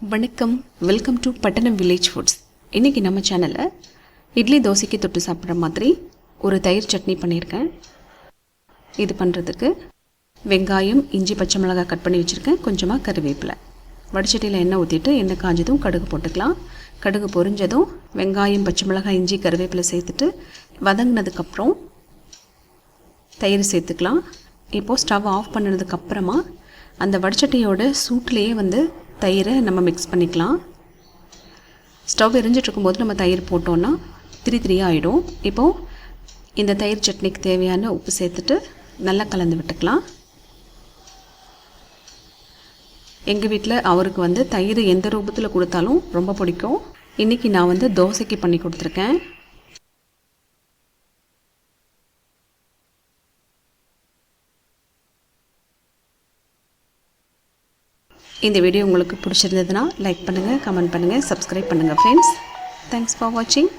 வணக்கம். Welcome to Pattanam village foods இன்றைக்கி நம்ம சேனலில் இட்லி தோசைக்கு தொட்டு சாப்பிட்ற மாதிரி ஒரு தயிர் சட்னி பண்ணியிருக்கேன். இது பண்ணுறதுக்கு வெங்காயம் இஞ்சி பச்சை மிளகாய் கட் பண்ணி வச்சுருக்கேன். கொஞ்சமாக கருவேப்பிலை. வடிச்சட்டியில் எண்ணெய் ஊற்றிட்டு எண்ணெய் காஞ்சதும் கடுகு போட்டுக்கலாம். கடுகு பொரிஞ்சதும் வெங்காயம் பச்சை மிளகாய் இஞ்சி கருவேப்பிலை சேர்த்துட்டு வதங்கினதுக்கப்புறம் தயிர் சேர்த்துக்கலாம். இப்போது ஸ்டவ் ஆஃப் பண்ணினதுக்கப்புறமா அந்த வடிச்சட்டியோட சூட்லேயே வந்து தயிரை நம்ம மிக்ஸ் பண்ணிக்கலாம். ஸ்டவ் எரிஞ்சிட்ருக்கும்போது நம்ம தயிர் போட்டோன்னா திரி திரியாக ஆகிடும் இப்போது இந்த தயிர் சட்னிக்கு தேவையான உப்பு சேர்த்துட்டு நல்லா கலந்து விட்டுக்கலாம். எங்கள் வீட்டில் அவருக்கு வந்து தயிர் எந்த ரூபத்தில் கொடுத்தாலும் ரொம்ப பிடிக்கும். இன்றைக்கி நான் வந்து தோசைக்கு பண்ணி கொடுத்துருக்கேன். இந்த வீடியோ உங்களுக்கு பிடிச்சிருந்ததுன்னா லைக் பண்ணுங்கள் கமெண்ட் பண்ணுங்கள் சப்ஸ்கிரைப் பண்ணுங்கள் ஃப்ரெண்ட்ஸ் தேங்க்ஸ் ஃபார் வாட்சிங்